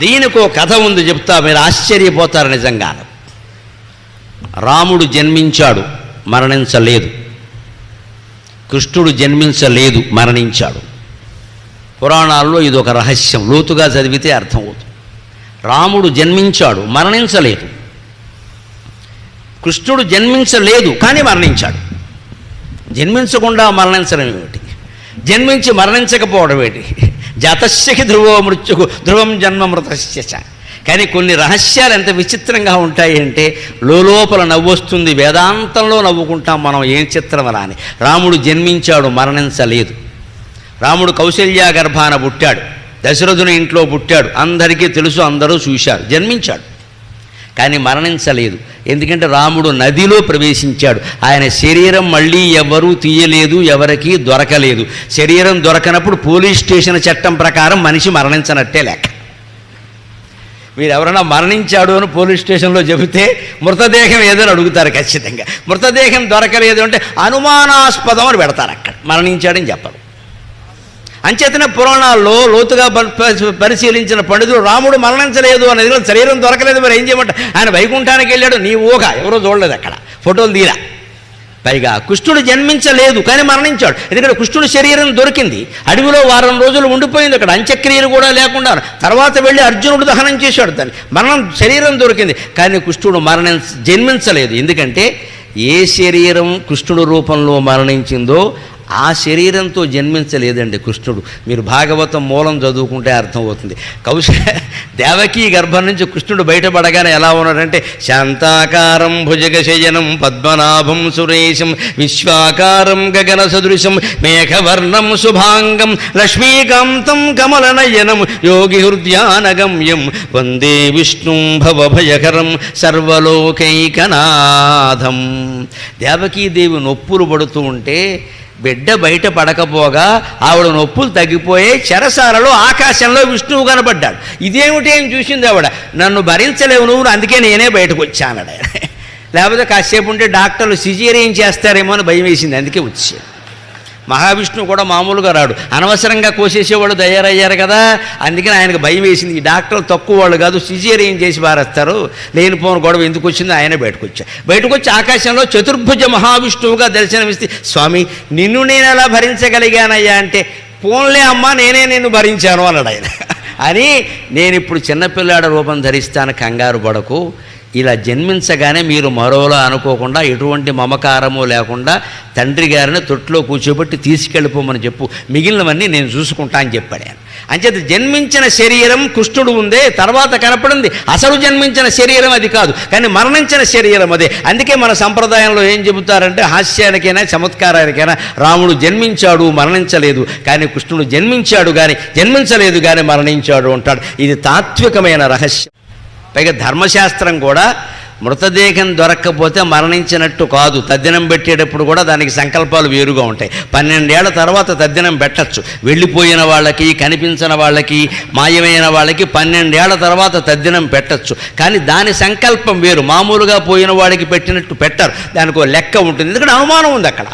దీనికి ఒక కథ ఉంది చెప్తా మీరు ఆశ్చర్యపోతారు నిజంగా. రాముడు జన్మించాడు మరణించలేదు. కృష్ణుడు జన్మించలేదు మరణించాడు. పురాణాల్లో ఇది ఒక రహస్యం లోతుగా చదివితే అర్థమవుతుంది. రాముడు జన్మించాడు మరణించలేదు. కృష్ణుడు జన్మించలేదు కానీ మరణించాడు. జన్మించకుండా మరణించడం ఏమిటి? జన్మించి మరణించకపోవడం ఏంటి జతశ్యకి ధ్రువో మృత్యుకు ధ్రువం జన్మ మృతస్య కానీ కొన్ని రహస్యాలు ఎంత విచిత్రంగా ఉంటాయి అంటే లోపల నవ్వొస్తుంది వేదాంతంలో నవ్వుకుంటాం మనం ఏం చిత్రం అని రాముడు జన్మించాడు మరణించలేదు. రాముడు కౌశల్యా గర్భాన పుట్టాడు దశరథుని ఇంట్లో పుట్టాడు అందరికీ తెలుసు అందరూ చూశారు జన్మించాడు. కానీ మరణించలేదు. ఎందుకంటే రాముడు నదిలో ప్రవేశించాడు. ఆయన శరీరం మళ్ళీ ఎవరూ తీయలేదు ఎవరికీ దొరకలేదు. శరీరం దొరకనప్పుడు పోలీస్ స్టేషన్ చట్టం ప్రకారం మనిషి మరణించనట్టే లెక్క మీరు ఎవరైనా మరణించాడు అని పోలీస్ స్టేషన్లో చెబితే మృతదేహం ఏదని అడుగుతారు ఖచ్చితంగా. మృతదేహం దొరకలేదు అంటే అనుమానాస్పదం అని పెడతారు అక్కడ. మరణించాడని చెప్పరు. అంచేతన పురాణాల్లో లోతుగా పరిశీలించిన పండితులు రాముడు మరణించలేదు అనేది శరీరం దొరకలేదు. మరి ఏం చేయమంట? ఆయన వైకుంఠానికి వెళ్ళాడు. నీ ఊహ ఎవరో చూడలేదు అక్కడ. ఫోటోలు తీరా. పైగా కృష్ణుడు జన్మించలేదు కానీ మరణించాడు. ఎందుకంటే కృష్ణుడి శరీరం దొరికింది. అడవిలో వారం రోజులు ఉండిపోయింది అక్కడ. అంత్యక్రియలు కూడా లేకుండా తర్వాత వెళ్ళి అర్జునుడు దహనం చేశాడు దాన్ని. మరణం శరీరం దొరికింది. కానీ కృష్ణుడు మరణించ జన్మించలేదు. ఎందుకంటే ఏ శరీరం కృష్ణుడు రూపంలో మరణించిందో ఆ శరీరంతో జన్మించలేదండి కృష్ణుడు. మీరు భాగవతం మూలం చదువుకుంటే అర్థమవుతుంది. కౌశ దేవకీ గర్భం నుంచి కృష్ణుడు బయటపడగానే ఎలా ఉన్నాడంటే శాంతాకారం భుజగశయనం పద్మనాభం సురేశం విశ్వాకారం గగన సదృశం మేఘవర్ణం శుభాంగం లక్ష్మీకాంతం కమలనయనం యోగి హృద్యానగమ్యం వందే విష్ణుం భవభయకరం సర్వలోకైకనాథం. దేవకీదేవి నొప్పులు పడుతూ ఉంటే బిడ్డ బయట పడకపోగా ఆవిడ నొప్పులు తగ్గిపోయి చెరసాలలో ఆకాశంలో విష్ణువు కనబడ్డాడు ఇదేమిటి ఏం చూసింది ఆవిడ. నన్ను భరించలేవు నువ్వు అందుకే నేనే బయటకు వచ్చానడు లేకపోతే కాసేపు ఉంటే డాక్టర్లు సిజేరియన్ చేస్తారేమో అని భయం వేసింది. అందుకే వచ్చాడు మహావిష్ణువు కూడా మామూలుగా రాడు. అనవసరంగా కోసేసేవాడు తయారయ్యారు కదా. అందుకని ఆయనకు భయం వేసింది. ఈ డాక్టర్లు తక్కువ వాళ్ళు కాదు. సిజేరియన్ చేసి పారేస్తారు? లేనిపోని గొడవ ఎందుకు వచ్చిందో ఆయన బయటకు వచ్చా బయటకు వచ్చి ఆకాశంలో చతుర్భుజ మహావిష్ణువుగా దర్శనమిస్తే స్వామి నిన్ను నేను ఎలా భరించగలిగానయ్యా? అంటే పోన్లే అమ్మా నేనే నిన్ను భరించాను అన్నాడు ఆయన. అని నేను ఇప్పుడు చిన్నపిల్లాడ రూపం ధరిస్తాను కంగారు పడకు. ఇలా జన్మించగానే మీరు మరోలా అనుకోకుండా ఎటువంటి మమకారము లేకుండా తండ్రి గారిని తొట్టులో కూర్చోబెట్టి తీసుకెళ్ళిపోమని చెప్పు. మిగిలినవన్నీ నేను చూసుకుంటా అని చెప్పాడు అంచేత జన్మించిన శరీరం కృష్ణుడు ఉందే తర్వాత కనపడింది. అసలు జన్మించిన శరీరం అది కాదు కానీ మరణించిన శరీరం అదే. అందుకే మన సంప్రదాయంలో ఏం చెబుతారంటే హాస్యానికైనా చమత్కారానికైనా రాముడు జన్మించాడు మరణించలేదు కానీ కృష్ణుడు జన్మించాడు కానీ జన్మించలేదు కానీ మరణించాడు అంటాడు. ఇది తాత్వికమైన రహస్యం. పైగా ధర్మశాస్త్రం కూడా మృతదేహం దొరక్కపోతే మరణించినట్టు కాదు. తద్దినం పెట్టేటప్పుడు కూడా దానికి సంకల్పాలు వేరుగా ఉంటాయి. పన్నెండేళ్ళ తర్వాత తద్దినం పెట్టచ్చు. వెళ్ళిపోయిన వాళ్ళకి కనిపించిన వాళ్ళకి మాయమైన వాళ్ళకి పన్నెండేళ్ళ తర్వాత తద్దినం పెట్టచ్చు. కానీ దాని సంకల్పం వేరు. మామూలుగా పోయిన వాడికి పెట్టినట్టు పెట్టరు. దానికి ఒక లెక్క ఉంటుంది. ఎందుకంటే అనుమానం ఉంది అక్కడ.